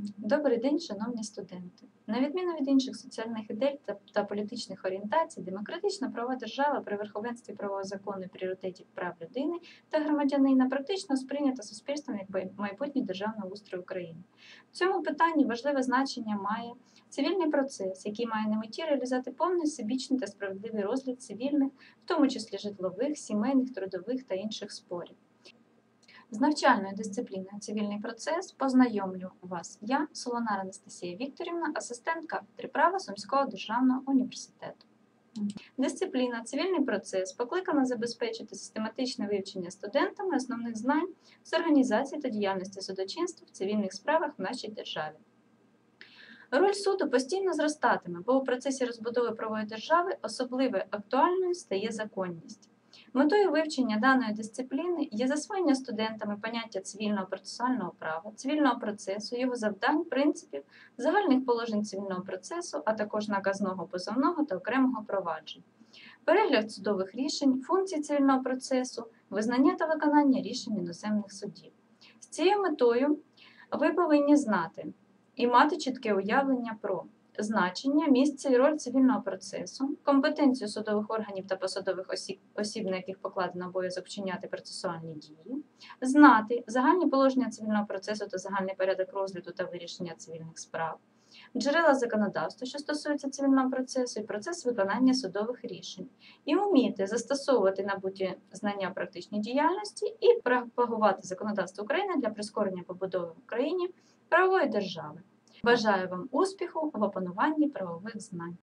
Добрий день, шановні студенти. На відміну від інших соціальних ідей та, та політичних орієнтацій, демократична правова держава при верховенстві правового закону і пріоритетів прав людини та громадянина практично сприйнята суспільством як майбутнє державне устрою України. В цьому питанні важливе значення має цивільний процес, який має на меті реалізувати повний всебічний та справедливий розгляд цивільних, в тому числі житлових, сімейних, трудових та інших спорів. З навчальною дисципліною цивільний процес познайомлю вас я, Солонар Анастасія Вікторівна, асистент кафедри права Сумського державного університету. Дисципліна цивільний процес покликана забезпечити систематичне вивчення студентами основних знань з організації та діяльності судочинства в цивільних справах в нашій державі. Роль суду постійно зростатиме, бо у процесі розбудови правової держави особливо актуальною стає законність. Метою вивчення даної дисципліни є засвоєння студентами поняття цивільного процесуального права, цивільного процесу, його завдань, принципів, загальних положень цивільного процесу, а також наказного позовного та окремого проваджень, перегляд судових рішень, функцій цивільного процесу, визнання та виконання рішень іноземних судів. З цією метою ви повинні знати і мати чітке уявлення про значення, місце і роль цивільного процесу, компетенцію судових органів та посадових осіб, осіб, на яких покладено обов'язок вчиняти процесуальні дії, знати загальні положення цивільного процесу та загальний порядок розгляду та вирішення цивільних справ, джерела законодавства, що стосуються цивільного процесу, і процес виконання судових рішень, і вміти застосовувати набуті знання практичній діяльності і пропагувати законодавство України для прискорення побудови в Україні правової держави. Бажаю вам успіху в опануванні правових знань.